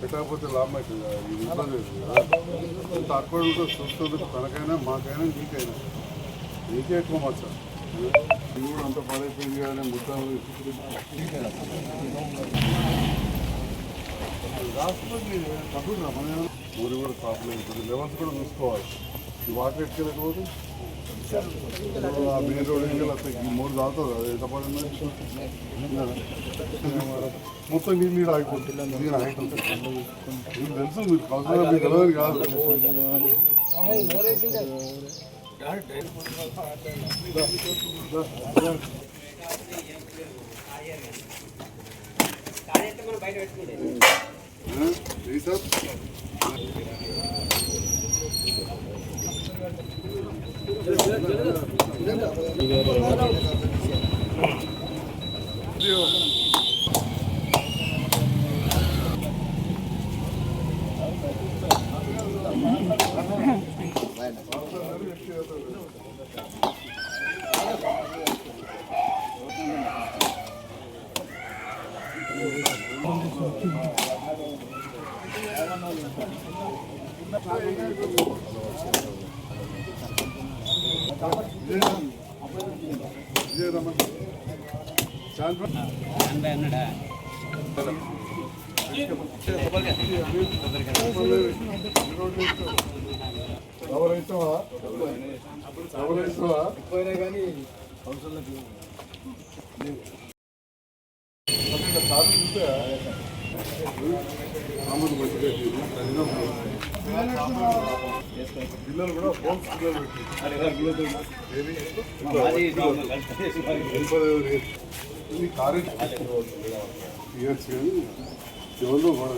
పెట్టకపోతే లాభం అవుతుంది ఇది ఇంత చూస్తుంది తనకైనా మాకైనా నీకైనా. నీకే ఎక్కువ మచ్చ. ఇది కూడా అంత పడైపోయింది కానీ మొత్తం రాష్ట్రపతి తప్పురా మన ఊరి కూడా ప్రాబ్లం లెవెల్స్ కూడా చూసుకోవాలి. ఈ వాటర్ ఎట్టుకెళ్ళకపోతే మెయిన్ రోడ్ ఈ మూడు అది మొత్తం నీళ్ళు నీళ్ళు ఆగిపోతుంది నీళ్ళు ఆగిపోతుంది మీకు తెలుసు మీరు అవసరం మీకు తెలియదు కాదు. Sir Diyor. శాంతి ఎవరైతావా ఎవరైతావా సార్ చూస్తే సామాన్ పట్టుకెట్టి పిల్లలు కూడా ఫోన్స్ పిల్లలు పెట్టి ఏది? ఇయర్స్ కానీ కూడా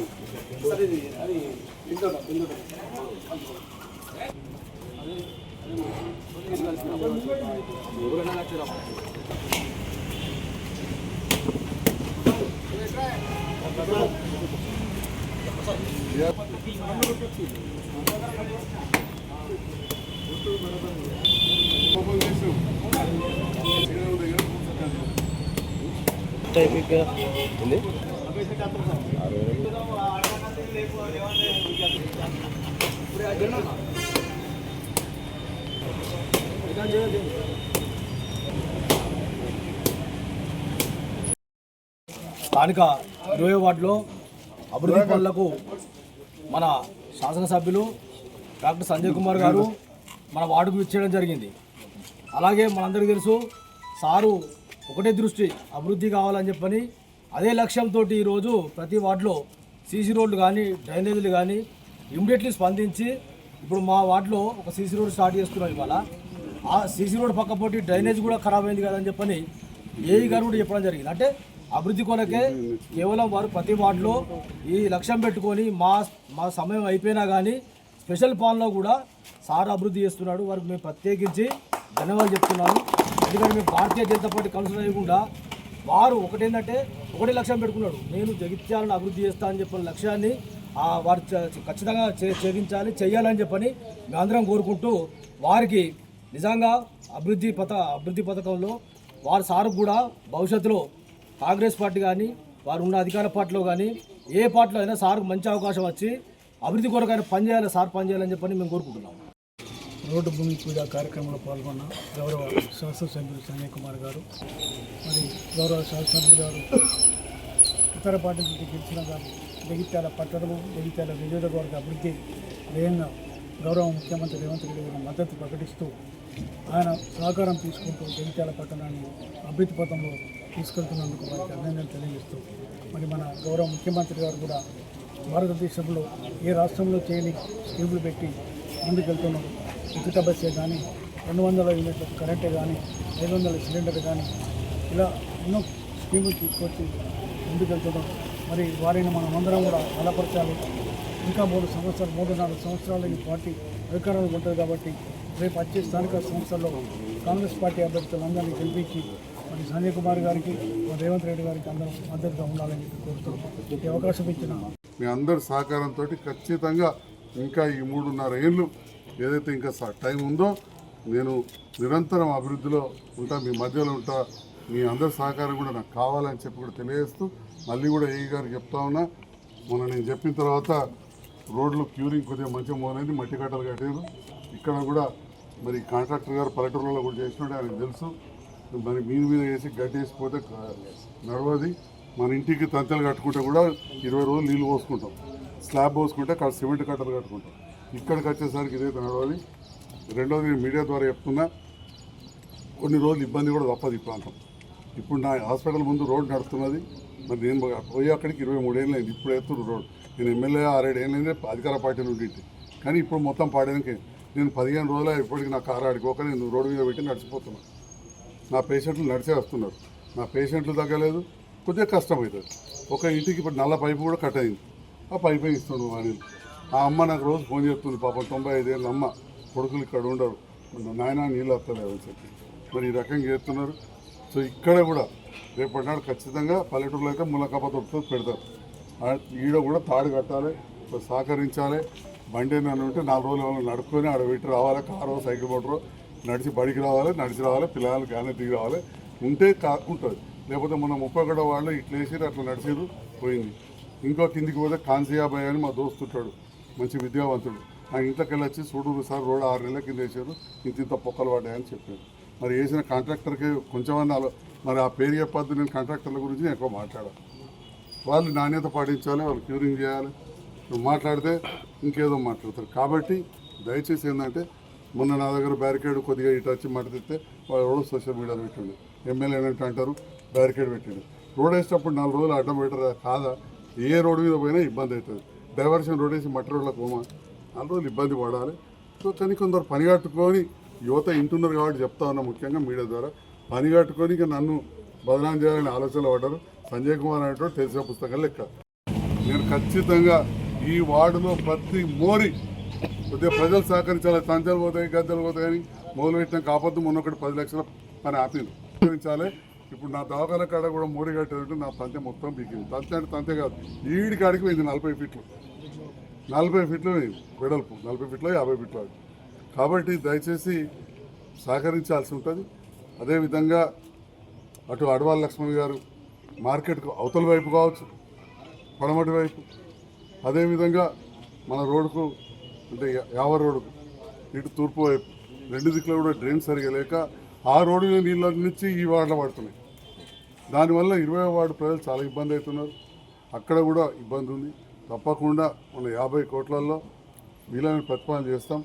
ఓపెన్ చేసాం స్థానిక ఇరవై వార్డులో అభివృద్ధి పనులకు మన శాసనసభ్యులు డాక్టర్ సంజయ్ కుమార్ గారు మన వార్డుకు ఇచ్చేయడం జరిగింది. అలాగే మనందరికీ తెలుసు సారు ఒకటే దృష్టి అభివృద్ధి కావాలని చెప్పని అదే లక్ష్యంతో ఈరోజు ప్రతి వార్డులో సీసీ రోడ్లు కానీ డ్రైనేజీలు కానీ ఇమ్మీడియట్లీ స్పందించి ఇప్పుడు మా వార్డులో ఒక సీసీ రోడ్ స్టార్ట్ చేస్తున్నాం ఇవాళ. ఆ సీసీ రోడ్ పక్కపోటి డ్రైనేజ్ కూడా ఖరాబ్ అయింది కదని చెప్పని ఏఈ గారు కూడా చెప్పడం జరిగింది. అంటే అభివృద్ధి కొనకే కేవలం వారు ప్రతి వార్డులో ఈ లక్ష్యం పెట్టుకొని మా మా సమయం అయిపోయినా కానీ స్పెషల్ పాలనలో కూడా సార్ అభివృద్ధి చేస్తున్నాడు. వారికి మేము ప్రత్యేకించి ధన్యవాదాలు చెప్తున్నాను. ఎందుకంటే మేము భారతీయ జనతా పార్టీ కౌన్సిల్ అయ్యకుండా వారు ఒకటేంటంటే ఒకటే లక్ష్యం పెట్టుకున్నాడు. నేను జగిత్యాలను అభివృద్ధి చేస్తా అని చెప్పిన లక్ష్యాన్ని వారు చ- ఖచ్చితంగా చే- ఛేదించాలి చేయాలని చెప్పని మేమందరం కోరుకుంటూ వారికి నిజంగా అభివృద్ధి పథ అభివృద్ధి పథకంలో వారు సార్ కూడా భవిష్యత్తులో కాంగ్రెస్ పార్టీ కానీ వారు ఉన్న అధికార పార్టీలో కానీ ఏ పార్టీలో అయినా సార్కు మంచి అవకాశం వచ్చి అభివృద్ధి కొరకైనా పనిచేయాలి సార్ పనిచేయాలని చెప్పని మేము కోరుకుంటున్నాం. రోడ్డు భూమి పూజ కార్యక్రమంలో పాల్గొన్న గౌరవ శాసనసభ్యులు సంజయ్ కుమార్ గారు మరి గౌరవ శాసనసభ్యులు గారు ఇతర పార్టీ నుంచి గెలిచిన గారు జగిత్యాల పట్టణము జగిత్యాల నియోజకవర్గ అభివృద్ధి ధ్యేయంగా గౌరవ ముఖ్యమంత్రి రేవంత్ రెడ్డి గారి మద్దతు ప్రకటిస్తూ ఆయన సహకారం తీసుకుంటూ జగిత్యాల పట్టణాన్ని అభివృద్ధి పథంలో తీసుకెళ్తున్నందుకు వారికి అభినందనలు తెలియజేస్తూ మరి మన గౌరవ ముఖ్యమంత్రి గారు కూడా భారతదేశంలో ఏ రాష్ట్రంలో చేయని స్కీములు పెట్టి ముందుకెళ్తున్నారు. ఉచిత బస్సే కానీ రెండు వందల యూనిట్ల కరెంటే కానీ ఐదు వందల సిలిండర్ కానీ ఇలా ఎన్నో స్కీములు తీసుకొచ్చి ముందుకెళ్తున్నాం మరి వారిని మనం అందరం కూడా బలపరచాలి. ఇంకా మూడు సంవత్సరాలు మూడు నాలుగు సంవత్సరాలు ఈ పార్టీ అధికారంలో ఉంటుంది కాబట్టి రేపు వచ్చే స్థానిక సంస్థల్లో కాంగ్రెస్ పార్టీ అభ్యర్థులందరినీ గెలిపించి మరి సంజయ్ కుమార్ గారికి రేవంత్ రెడ్డి గారికి అందరూ మద్దతుగా ఉండాలని కోరుతూ ఈ అవకాశం ఇచ్చిన మీ అందరి సహకారంతో ఖచ్చితంగా ఇంకా ఈ మూడున్నర ఏళ్ళు ఏదైతే ఇంకా స- టైం ఉందో నేను నిరంతరం అభివృద్ధిలో ఉంటా మీ మధ్యలో ఉంటా మీ అందరి సహకారం కూడా నాకు కావాలని చెప్పి కూడా తెలియజేస్తూ మళ్ళీ కూడా ఏ గారు చెప్తా ఉన్నా మొన్న నేను చెప్పిన తర్వాత రోడ్లు క్యూరింగ్ కొద్దిగా మంచిగా మొదలైంది మట్టి కట్టలు కట్టారు ఇక్కడ కూడా మరి కాంట్రాక్టర్ గారు పల్లెటూరులో కూడా చేసినట్టు ఆయనకు తెలుసు. మరి మీద మీద వేసి గడ్డి వేసిపోతే నడవది. మన ఇంటికి తంతలు కట్టుకుంటే కూడా ఇరవై రోజులు నీళ్ళు పోసుకుంటాం. స్లాబ్ పోసుకుంటే అక్కడ సిమెంట్ కట్టలు కట్టుకుంటాం. ఇక్కడికి వచ్చేసరికి ఇదైతే నడవది రెండోది నేను మీడియా ద్వారా చెప్తున్నా కొన్ని రోజులు ఇబ్బంది కూడా తప్పదు ఈ ప్రాంతం. ఇప్పుడు నా హాస్పిటల్ ముందు రోడ్ నడుస్తున్నది. మరి నేను పోయి- అక్కడికి ఇరవై మూడేళ్ళు అయింది. ఇప్పుడు ఎత్తుడు రోడ్ నేను ఎమ్మెల్యే ఆరేడు ఏళ్ళు అయింది అధికార పార్టీలు ఉండింటి కానీ ఇప్పుడు మొత్తం పాడడానికి నేను పదిహేను రోజులు ఇప్పటికి నా కారు ఆడుకోక నేను రోడ్డు మీద పెట్టి నడిచిపోతున్నాను నా పేషెంట్లు నడిచే వస్తున్నారు. నా పేషెంట్లు తగ్గలేదు కొద్దిగా కష్టం అవుతుంది ఒక ఇంటికి ఇప్పుడు నల్ల పైపు కూడా కట్ అయింది. ఆ పైపే ఇస్తున్నాడు వాణి ఆ అమ్మ నాకు రోజు ఫోన్ చేస్తుంది పాపం తొంభై ఐదేళ్ళ అమ్మ కొడుకులు ఇక్కడ ఉండరు. నాయన నీళ్ళు వస్తలేదని చెప్పి. మరి ఈ రకంగా చేస్తున్నారు. సో ఇక్కడ కూడా రేపటి నాడు ఖచ్చితంగా పల్లెటూరులో అయితే ములకప దొరుకుతుంది పెడతారు. ఈడ కూడా తాడు కట్టాలి సహకరించాలి. బండి ఏమైనా ఉంటే నాలుగు రోజులు నడుపుకొని ఆడ పెట్టి రావాలి. కారో సైకిల్ మోటరు నడిచి బడికి రావాలి నడిచి రావాలి పిల్లలు కానీ దిగి రావాలి. ఉంటే కాకుంటుంది ఉంటుంది లేకపోతే మన ముప్పై ఒకటో వాళ్ళు ఇట్లా వేసిరు అట్లా నడిచిరు పోయింది. ఇంకో కిందికి పోతే కాన్సియాబాయ్ అని మా దోస్తు ఉంటాడు మంచి విద్యావంతుడు. ఆ ఇంట్లోకెళ్ళి వచ్చి చూడు సార్ రోడ్ ఆరు నెలల కింద వేసారు ఇంత ఇంత పొక్కలు పడ్డాయని చెప్పాడు. మరి వేసిన కాంట్రాక్టర్కి కొంచెం మరి ఆ పేరు చెప్పద్దు నేను కాంట్రాక్టర్ల గురించి నేను ఎక్కువ మాట్లాడాను. వాళ్ళు నాణ్యత పాటించాలి వాళ్ళు క్యూరింగ్ చేయాలి. మాట్లాడితే ఇంకేదో మాట్లాడతారు. కాబట్టి దయచేసి ఏంటంటే మొన్న నా దగ్గర బ్యారికేడ్ కొద్దిగా ఇటు వచ్చి మాట్లాడితే వాళ్ళు ఎవడో సోషల్ మీడియాలో పెట్టండి. ఎమ్మెల్యే ఏంటంటే అంటారు బ్యారికేడ్ పెట్టండి. రోడ్ వేసేటప్పుడు నాలుగు రోజులు అడ్డం పెట్టరా? కాదా? ఏ రోడ్డు మీద పోయినా ఇబ్బంది అవుతుంది. డైవర్షన్ రోడ్ వేసి మట్టి రోడ్లకు పోమా? నాలుగు రోజులు ఇబ్బంది పడాలి. సో కానీ కొందరు పని కట్టుకొని యువత ఇంటున్నారు కాబట్టి చెప్తా ఉన్నా ముఖ్యంగా మీడియా ద్వారా పని కట్టుకొని ఇక నన్ను బదనాం చేయాలని ఆలోచనలో పడ్డారు. సంజయ్ కుమార్ అనేటువంటి తెలిసిన పుస్తకం లెక్క. నేను ఖచ్చితంగా ఈ వార్డులో ప్రతి మోరి కొద్దిగా ప్రజలు సహకరించాలి. సంచలు పోతాయి గద్దెలు పోతాయని మొదలు పెట్టిన కాకపోతే మొన్న ఒకటి పది లక్షల పని ఆపింది సహకరించాలి. ఇప్పుడు నా దవాఖాన కాడ కూడా మోరి కట్టేటట్టు నా తంతె మొత్తం పీకింది. తంతె అంటే తంతే కాదు. ఈడి కాడికి పోయింది నలభై ఫీట్లు. నలభై ఫీట్లు వెడల్పు. నలభై ఫీట్లో యాభై ఫీట్లు అది. కాబట్టి దయచేసి సహకరించాల్సి ఉంటుంది. అదేవిధంగా అటు అడవాల లక్ష్మణ్ గారు మార్కెట్కు అవతల వైపు కావచ్చు పడమటి వైపు. అదేవిధంగా మన రోడ్డుకు అంటే యావర్ రోడ్డు ఇటు తూర్పు వైపు. రెండు దిక్కులో కూడా డ్రైన్ సరిగా లేక ఆ రోడ్డు మీద నీళ్ళ నుంచి ఈ వాడలో పడుతున్నాయి దానివల్ల ఇరవై వార్డు ప్రజలు చాలా ఇబ్బంది అవుతున్నారు. అక్కడ కూడా ఇబ్బంది ఉంది. తప్పకుండా మన యాభై కోట్లలో వీలైన ప్రతిపాదన చేస్తాం.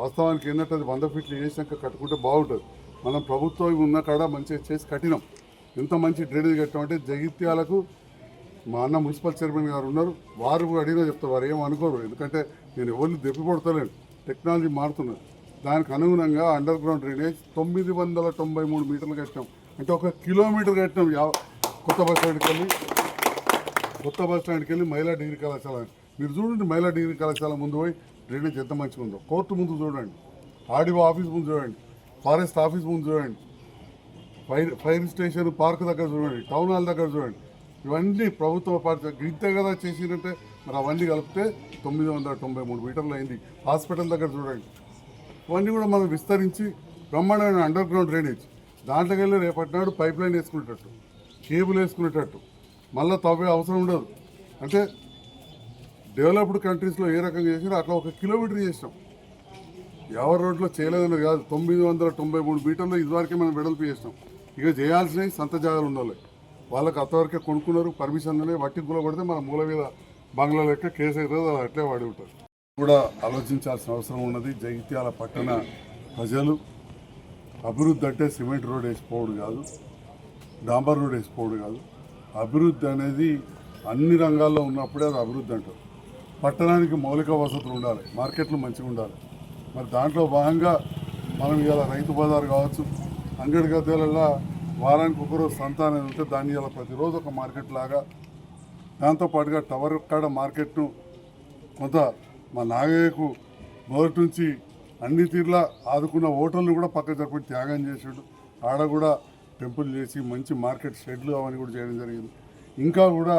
వాస్తవానికి ఏంటంటే అది వంద ఫీట్లు చేసినాక కట్టుకుంటే బాగుంటుంది. మనం ప్రభుత్వం ఉన్న కాడ మంచిగా చేసి కట్టినాం. ఎంత మంచి డ్రైనేజ్ కట్టామంటే జగిత్యాలకు మా అన్న మున్సిపల్ చైర్మన్ గారు ఉన్నారు. వారు అడిగినా చెప్తారు. వారు ఏం అనుకోరు. ఎందుకంటే నేను ఎవరిని దెప్పిపడతలేను టెక్నాలజీ మారుతున్నది. దానికి అనుగుణంగా అండర్ గ్రౌండ్ డ్రైనేజ్ తొమ్మిది వందల తొంభై మూడు మీటర్లు కట్టినాం అంటే ఒక కిలోమీటర్ కట్టినాం యా కొత్త బస్ స్టాండ్కి వెళ్ళి. కొత్త బస్ స్టాండ్కి వెళ్ళి మహిళా డిగ్రీ కళాశాల. మీరు చూడండి మహిళా డిగ్రీ కళాశాల ముందు పోయి డ్రైనేజ్ ఎంత మంచిగా ఉందో. కోర్టు ముందు చూడండి. ఆర్డీఓ ఆఫీస్ ముందు చూడండి. ఫారెస్ట్ ఆఫీస్ ముందు చూడండి. ఫైర్ ఫైర్ స్టేషన్ పార్క్ దగ్గర చూడండి. టౌన్ హాల్ దగ్గర చూడండి. ఇవన్నీ ప్రభుత్వ పార్టీ ఇంతే కదా చేసినట్టే మరి అవన్నీ కలిపితే తొమ్మిది వందల తొంభై మూడు మీటర్లు అయింది. హాస్పిటల్ దగ్గర చూడండి. ఇవన్నీ కూడా మనం విస్తరించి బ్రహ్మాండమైన అండర్ గ్రౌండ్ డ్రైనేజ్ దాంట్లోకి వెళ్ళి రేపటి నాడు పైప్ లైన్ వేసుకునేటట్టు కేబుల్ వేసుకునేటట్టు. మళ్ళీ తవ్వే అవసరం ఉండదు. అంటే డెవలప్డ్ కంట్రీస్లో ఏ రకంగా చేసినా అట్లా ఒక కిలోమీటర్ చేసినాం. ఎవరి రోడ్లో చేయలేదని కాదు. తొమ్మిది వందల తొంభై మూడు మీటర్లు ఇదివరకే మనం వెడల్పు చేసినాం. ఇక చేయాల్సినవి సంత జాగాలు ఉండాలి. వాళ్ళకి అంతవరకే కొనుక్కున్నారు పర్మిషన్లనే వట్టి గుల కొడితే మన మూల మీద బంగ్లా లెక్క కేసు అవుతుంది అది అట్లే వాడి ఉంటారు. కూడా ఆలోచించాల్సిన అవసరం ఉన్నది. జగిత్యాల పట్టణ ప్రజలు అభివృద్ధి అంటే సిమెంట్ రోడ్ వేసిపోవడం కాదు డాంబర్ రోడ్ వేసిపోవడం కాదు. అభివృద్ధి అనేది అన్ని రంగాల్లో ఉన్నప్పుడే అది అభివృద్ధి అంటారు. పట్టణానికి మౌలిక వసతులు ఉండాలి మార్కెట్లు మంచిగా ఉండాలి. మరి దాంట్లో భాగంగా మనం ఇవాళ రైతు బజార్ కావచ్చు అంగడి గద్దెలలో వారానికి ఒకరోజు సంతానం ఉంటే దాన్ని ఇలా ప్రతిరోజు ఒక మార్కెట్ లాగా దాంతోపాటుగా టవర్ కాడ మార్కెట్ను కొంత మా నాగయ్యకు మొదటి నుంచి అన్ని తీర్లా ఆదుకున్న హోటల్ని కూడా పక్క జరిపి త్యాగం చేసాడు. ఆడ కూడా టెంపుల్ చేసి మంచి మార్కెట్ షెడ్లు అవన్నీ కూడా చేయడం జరిగింది. ఇంకా కూడా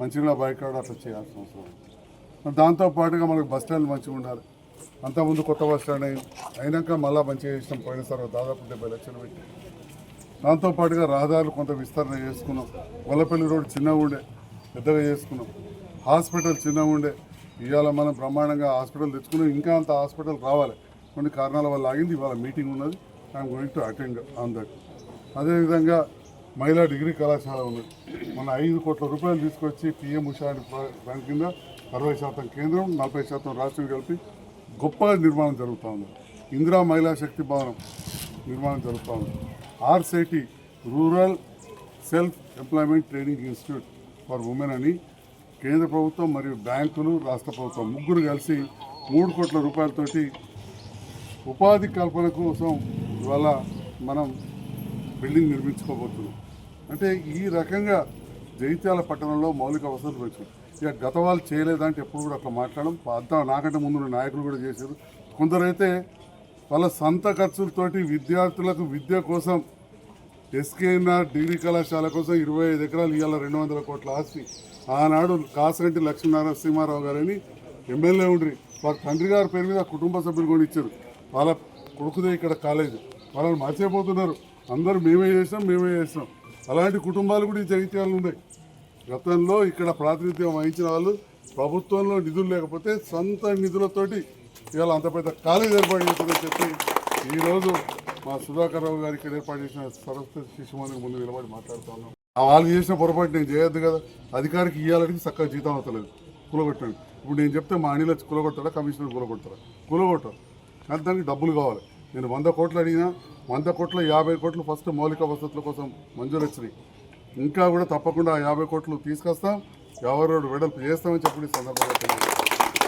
మంచిగా బైకాడ అట్లా చేయాల్సిన అవసరం దాంతోపాటుగా మనకు బస్ స్టాండ్ మంచిగా ఉండాలి. అంతకుముందు కొత్త బస్ స్టాండ్ అయింది. అయినాక మళ్ళీ మంచిగా చేసినాం. పోయినసారి దాదాపు డెబ్బై లక్షలు పెట్టి దాంతోపాటుగా రహదారులు కొంత విస్తరణ చేసుకున్నాం. గొల్లపల్లి రోడ్ చిన్నగా ఉండే పెద్దగా చేసుకున్నాం. హాస్పిటల్ చిన్నగా ఉండే ఇవాళ మనం బ్రహ్మాండంగా హాస్పిటల్ తెచ్చుకున్నాం. ఇంకా అంత హాస్పిటల్ రావాలి. కొన్ని కారణాల వల్ల ఆగింది. ఇవాళ మీటింగ్ ఉన్నది. I'm going to attend on that అదేవిధంగా మహిళా డిగ్రీ కళాశాల ఉన్నది మన ఐదు కోట్ల రూపాయలు తీసుకొచ్చి పిఎం ఉషా దాని కింద అరవై శాతం కేంద్రం నలభై శాతం రాష్ట్రం కలిపి గొప్పగా నిర్మాణం జరుగుతూ ఉంది. ఇందిరా మహిళా శక్తి భవనం నిర్మాణం జరుగుతూ ఉంది. RSETI rural self employment training institute for women అని కేంద్ర ప్రభుత్వం మరియు బ్యాంకులు రాష్ట్ర ప్రభుత్వం ముగ్గురు కలిసి మూడు కోట్ల రూపాయలతోటి ఉపాధి కల్పన కోసం ఇవాళ మనం బిల్డింగ్ నిర్మించుకోబోతున్నాం. అంటే ఈ రకంగా జైత్యాల పట్టణంలో మౌలిక వసతులు పెంచారు ఇక గత వాళ్ళు చేయలేదంటే ఎప్పుడు కూడా అట్లా మాట్లాడడం. అంతా నాకంటే ముందు నాయకులు కూడా చేశారు. కొందరైతే వాళ్ళ సొంత ఖర్చులతోటి విద్యార్థులకు విద్య కోసం ఎస్కేఎన్ఆర్ డిగ్రీ కళాశాల కోసం ఇరవై ఐదు ఎకరాలు ఇవాళ రెండు వందల కోట్ల ఆస్తి. ఆనాడు కాసగంటి లక్ష్మీనరసింహారావు గారని ఎమ్మెల్యే ఉండ్రి. వాళ్ళ తండ్రి గారి పేరు మీద కుటుంబ సభ్యులు కూడా ఇచ్చారు వాళ్ళ కొడుకుదే ఇక్కడ కాలేజ్. వాళ్ళని మర్చిపోతున్నారు అందరూ మేమే చేసినాం మేమే చేసినాం అలాంటి కుటుంబాలు కూడా ఈ జగిత్యాలు ఉన్నాయి. గతంలో ఇక్కడ ప్రాతినిధ్యం వహించిన వాళ్ళు ప్రభుత్వంలో నిధులు లేకపోతే సొంత నిధులతోటి ఇవాళ అంత పెద్ద కాలేజ్ ఏర్పాటు చేసిందని చెప్పి ఈరోజు మా సుధాకర్ రావు గారు ఇక్కడ ఏర్పాటు చేసిన సరస్వతి శిశు ముందు నిలబడి మాట్లాడుతున్నాను ఉన్నాం. వాళ్ళు చేసిన పొరపాటు నేను చేయొద్దు కదా. అధికారికి ఇవ్వాలని చక్కగా జీతం అవుతలేదు. కూలగొట్టండి. ఇప్పుడు నేను చెప్తే మా అనిల్ వచ్చి కూలగొట్టారా కమిషనర్ కూలగొడతారా కూలగొట్టారు కానీ దానికి డబ్బులు కావాలి. నేను వంద కోట్లు అడిగినా వంద కోట్ల యాభై కోట్లు ఫస్ట్ మౌలిక వసతుల కోసం మంజూరు వచ్చినాయి. ఇంకా కూడా తప్పకుండా ఆ యాభై కోట్లు తీసుకొస్తాం. ఎవరు వెడల్పు చేస్తామని చెప్పి సందర్భంగా